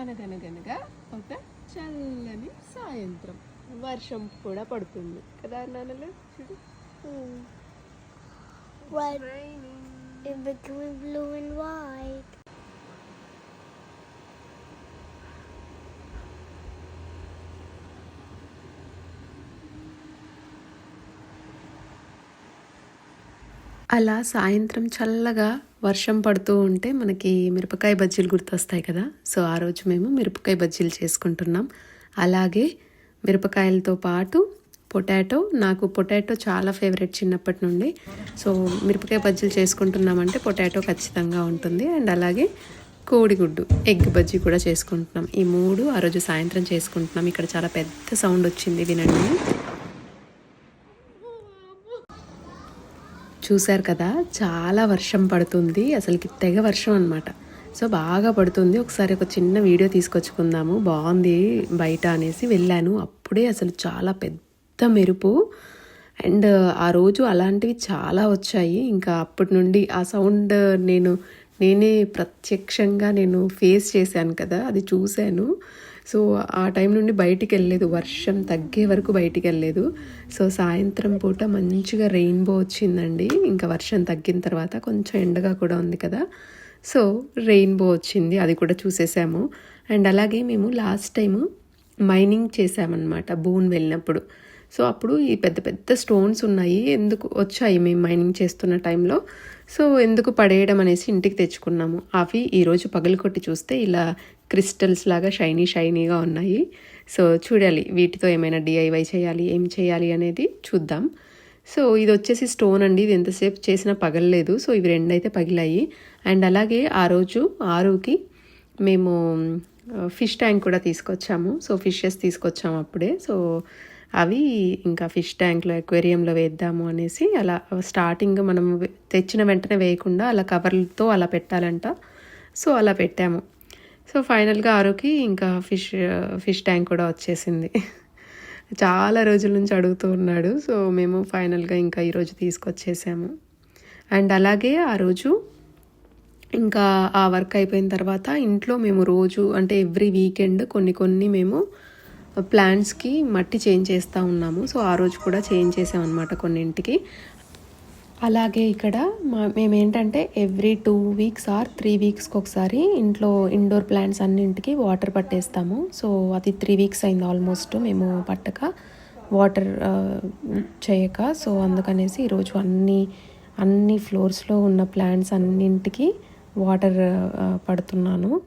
అనగనగనగా ఒక చల్లని సాయంత్రం. వర్షం కూడా పడుతుంది. కదా నాన్నలు? చూడు. Red. It became blue and white. అలా సాయంత్రం చల్లగా వర్షం పడుతూ ఉంటే మనకి మిరపకాయ బజ్జీలు గుర్తొస్తాయి కదా. సో ఆ రోజు మేము మిరపకాయ బజ్జీలు చేసుకుంటున్నాం. అలాగే మిరపకాయలతో పాటు పొటాటో నాకు పొటాటో చాలా ఫేవరెట్ చిన్నప్పటి నుండి. సో మిరపకాయ బజ్జీలు చేసుకుంటున్నామంటే పొటాటో ఖచ్చితంగా ఉంటుంది. అండ్ అలాగే కోడిగుడ్డు ఎగ్ బజ్జీ కూడా చేసుకుంటున్నాం. ఈ మూడు ఆ రోజు సాయంత్రం చేసుకుంటున్నాం. ఇక్కడ చాలా పెద్ద సౌండ్ వచ్చింది వినండి. చూశారు కదా చాలా వర్షం పడుతుంది అసలుకి తెగ వర్షం అనమాట సో బాగా పడుతుంది. ఒకసారి ఒక చిన్న వీడియో తీసుకొచ్చుకుందాము. బాగుంది బయట అనేసి వెళ్ళాను. అప్పుడే అసలు చాలా పెద్ద మెరుపు. అండ్ ఆ రోజు అలాంటివి చాలా వచ్చాయి. ఇంకా అప్పటి నుండి ఆ సౌండ్ నేను నేనే ప్రత్యక్షంగా నేను ఫేస్ చేశాను కదా అది చూశాను. సో ఆ టైం నుండి బయటికి వెళ్ళలేదు వర్షం తగ్గే వరకు బయటికి వెళ్ళలేదు సో సాయంత్రం పూట మంచిగా రెయిన్బో వచ్చిందండి. ఇంకా వర్షం తగ్గిన తర్వాత కొంచెం ఎండగా కూడా ఉంది కదా. సో రెయిన్బో వచ్చింది. అది కూడా చూసేసాము. అండ్ అలాగే మేము లాస్ట్ టైము మైనింగ్ చేసామన్నమాట. బూన్ వెళ్ళినప్పుడు. సో అప్పుడు ఈ పెద్ద పెద్ద స్టోన్స్ ఉన్నాయి. ఎందుకు వచ్చాయి మేము మైనింగ్ చేస్తున్న టైంలో? సో ఎందుకు పడేయడం అనేసి ఇంటికి తెచ్చుకున్నాము. అవి ఈరోజు పగలకొట్టి చూస్తే ఇలా క్రిస్టల్స్ లాగా షైనీ షైనీగా ఉన్నాయి. సో చూడాలి వీటితో ఏమైనా డిఐవై చేయాలి ఏం చేయాలి అనేది చూద్దాం. సో ఇది వచ్చేసి స్టోన్ అండి. ఇది ఎంతసేపు చేసినా పగలలేదు. సో ఇవి రెండు అయితే పగిలాయి. అండ్ అలాగే ఆ రోజు ఆరుకి మేము ఫిష్ ట్యాంక్ కూడా తీసుకొచ్చాము. సో ఫిషెస్ తీసుకొచ్చాము అప్పుడే. సో అవి ఇంకా ఫిష్ ట్యాంక్లో ఎక్వేరియంలో వేద్దాము అనేసి అలా స్టార్టింగ్ మనం తెచ్చిన వెంటనే వేయకుండా అలా కవర్లతో అలా పెట్టాలంట. సో అలా పెట్టాము. సో ఫైనల్గా ఆరోకి ఇంకా ఫిష్ ఫిష్ ట్యాంక్ కూడా వచ్చేసింది. చాలా రోజుల నుంచి అడుగుతూ ఉన్నాడు. సో మేము ఫైనల్గా ఇంకా ఈరోజు తీసుకొచ్చేసాము. అండ్ అలాగే ఆ రోజు ఇంకా ఆ వర్క్ అయిపోయిన తర్వాత ఇంట్లో మేము రోజు అంటే ఎవ్రీ వీకెండ్ కొన్ని కొన్ని మేము ప్లాంట్స్కి మట్టి చేంజ్ చేస్తూ ఉన్నాము. సో ఆ రోజు కూడా చేంజ్ చేసామన్నమాట కొన్నింటికి. అలాగే ఇక్కడ మా మేమేంటంటే every two weeks or three వీక్స్కి ఒకసారి ఇంట్లో ఇండోర్ ప్లాంట్స్ అన్నింటికి వాటర్ పట్టేస్తాము. సో అది త్రీ వీక్స్ అయింది ఆల్మోస్ట్ మేము పట్టక వాటర్ చేయక. సో అందుకనేసి ఈరోజు అన్ని అన్ని ఫ్లోర్స్లో ఉన్న ప్లాంట్స్ అన్నింటికి వాటర్ పడుతున్నాను.